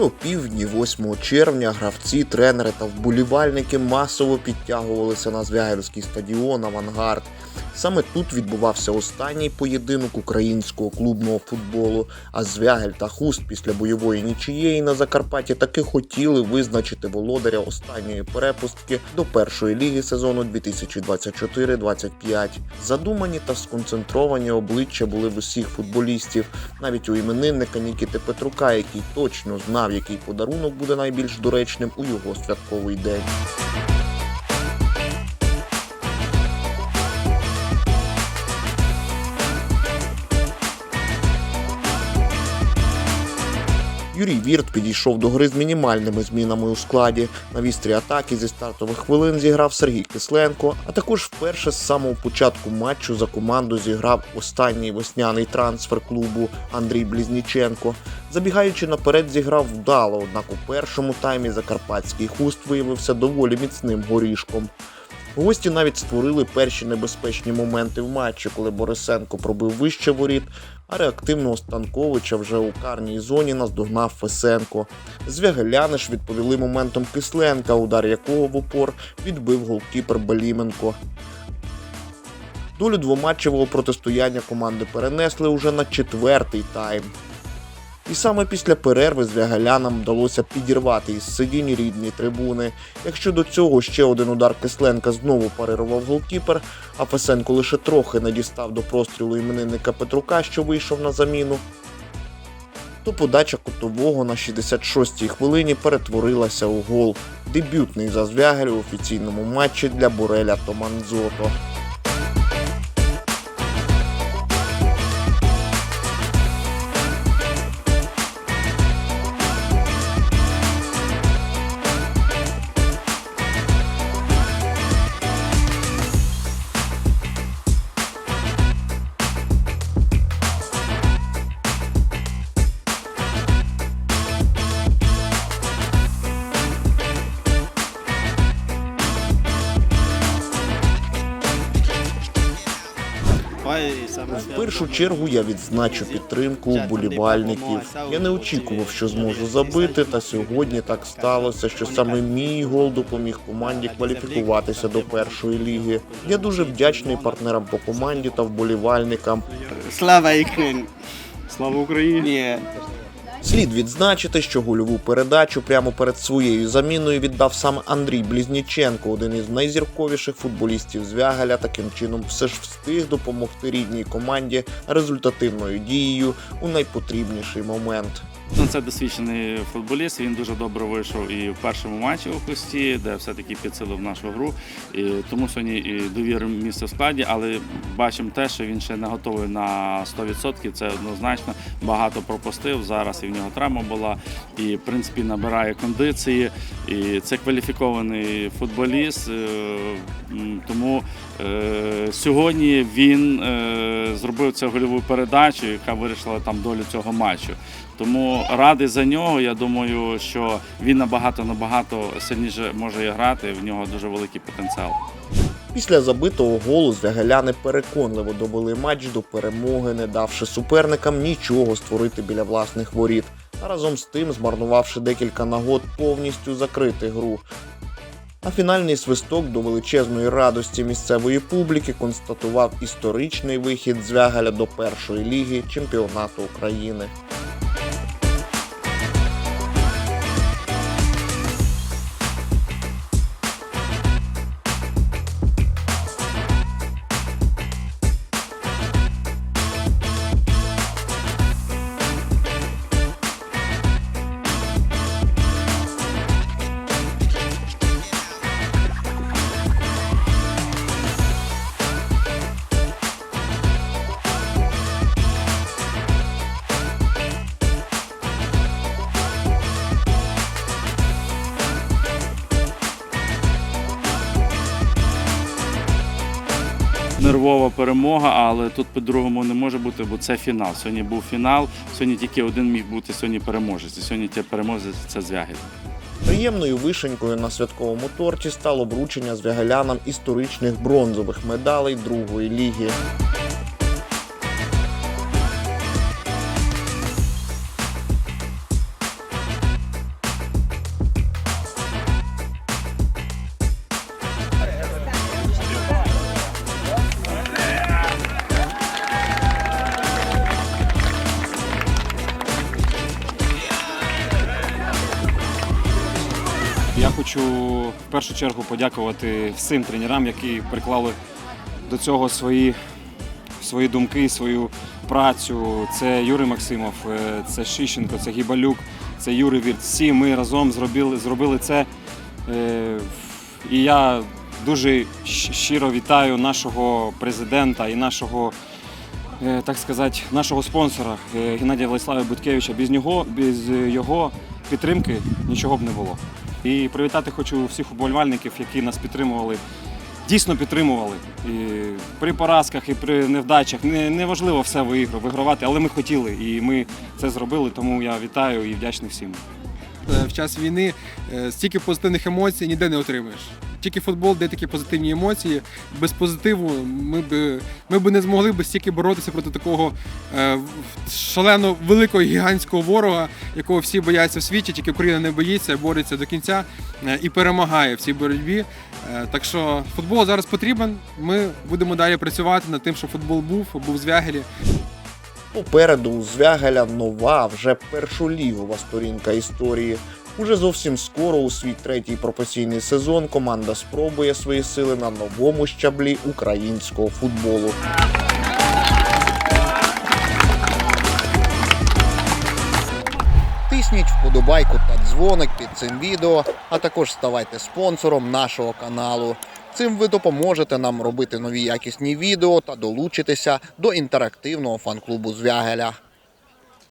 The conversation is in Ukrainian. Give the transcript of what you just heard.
опівдні 8 червня гравці, тренери та вболівальники масово підтягувалися на Звягельський стадіон Авангард. Саме тут відбувався останній поєдинок українського клубного футболу. А Звягель та Хуст після бойової нічиєї на Закарпатті таки хотіли визначити володаря останньої перепустки до першої ліги сезону 2024-25. Задумані та сконцентровані обличчя були в усіх футболістів, навіть у іменинника Нікіти Петрука, який точно знав, який подарунок буде найбільш доречним у його святковий день. Юрій Вірт підійшов до гри з мінімальними змінами у складі. На вістрі атаки зі стартових хвилин зіграв Сергій Кисленко, а також вперше з самого початку матчу за команду зіграв останній весняний трансфер клубу Андрій Блізніченко. Забігаючи наперед, зіграв вдало, однак у першому таймі закарпатський хуст виявився доволі міцним горішком. Гості навіть створили перші небезпечні моменти в матчі, коли Борисенко пробив вище воріт, а реактивного Станковича вже у карній зоні наздогнав Фесенко. Звягеляни ж відповіли моментом Кисленка, удар якого в упор відбив голкіпер Беліменко. Долю двоматчевого протистояння команди перенесли уже на четвертий тайм. І саме після перерви звягалянам вдалося підірвати із сидінь рідні трибуни. Якщо до цього ще один удар Кисленка знову парирував голкіпер, а Фесенко лише трохи не дістав до прострілу іменинника Петрука, що вийшов на заміну, то подача кутового на 66-й хвилині перетворилася у гол. Дебютний за Звягель у офіційному матчі для Буреля Томанзото. В першу чергу я відзначу підтримку вболівальників. Я не очікував, що зможу забити, та сьогодні так сталося, що саме мій гол допоміг команді кваліфікуватися до першої ліги. Я дуже вдячний партнерам по команді та вболівальникам. Слава Україні! Слава Україні! Слід відзначити, що гольову передачу прямо перед своєю заміною віддав сам Андрій Блізніченко, один із найзірковіших футболістів Звягаля. Таким чином, все ж встиг допомогти рідній команді результативною дією у найпотрібніший момент. Ну, це досвідчений футболіст. Він дуже добре вийшов і в першому матчі у Хості, де все-таки підсилив нашу гру. І тому сьогодні і довірив місце в складі, але бачимо те, що він ще не готовий на 100%. Це однозначно багато пропустив. Зараз і в нього травма була, і в принципі набирає кондиції. І це кваліфікований футболіст. е, Тому е, сьогодні він е, зробив цю гольову передачу, яка вирішила там долю цього матчу. Тому радий за нього. Я думаю, що він набагато набагато сильніше може грати. В нього дуже великий потенціал. Після забитого голу звягеляни переконливо довели матч до перемоги, не давши суперникам нічого створити біля власних воріт, а разом з тим змарнувавши декілька нагод повністю закрити гру. А фінальний свисток до величезної радості місцевої публіки констатував історичний вихід Звягаля до першої ліги чемпіонату України. Нервова перемога, але тут по-другому не може бути, бо це фінал. Сьогодні був фінал. Сьогодні тільки один міг бути сьогодні переможець. І сьогодні ті переможець це звягель. Приємною вишенькою на святковому торті стало вручення звягалянам історичних бронзових медалей другої ліги. Хочу в першу чергу подякувати всім тренерам, які приклали до цього свої, свої думки, свою працю. Це Юрій Максимов, е, це Шищенко, це Гібалюк, це Юрій Вірт. Всі ми разом зробили, зробили це. Е, І я дуже щиро вітаю нашого президента і нашого, е, так сказати, нашого спонсора Геннадія Владислава Буткевича. Без нього, без його підтримки нічого б не було. І привітати хочу всіх уболівальників, які нас підтримували. Дійсно підтримували і при поразках, і при невдачах. Не, неважливо все виграв, вигравати, але ми хотіли, і ми це зробили. Тому я вітаю і вдячний всім. Е, в час війни е, стільки позитивних емоцій ніде не отримаєш. Тільки футбол, де такі позитивні емоції. Без позитиву ми б ми б не змогли б стільки боротися проти такого е, шалено великого гігантського ворога, якого всі бояться в світі, тільки Україна не боїться, бореться до кінця е, і перемагає в цій боротьбі. Е, Так що футбол зараз потрібен. Ми будемо далі працювати над тим, щоб футбол був, був Звягелі. Попереду у Звягеля нова, вже першолігова сторінка історії. Уже зовсім скоро у свій третій професійний сезон команда спробує свої сили на новому щаблі українського футболу. Тисніть вподобайку та дзвоник під цим відео, а також ставайте спонсором нашого каналу. Цим ви допоможете нам робити нові якісні відео та долучитися до інтерактивного фан-клубу Звягеля.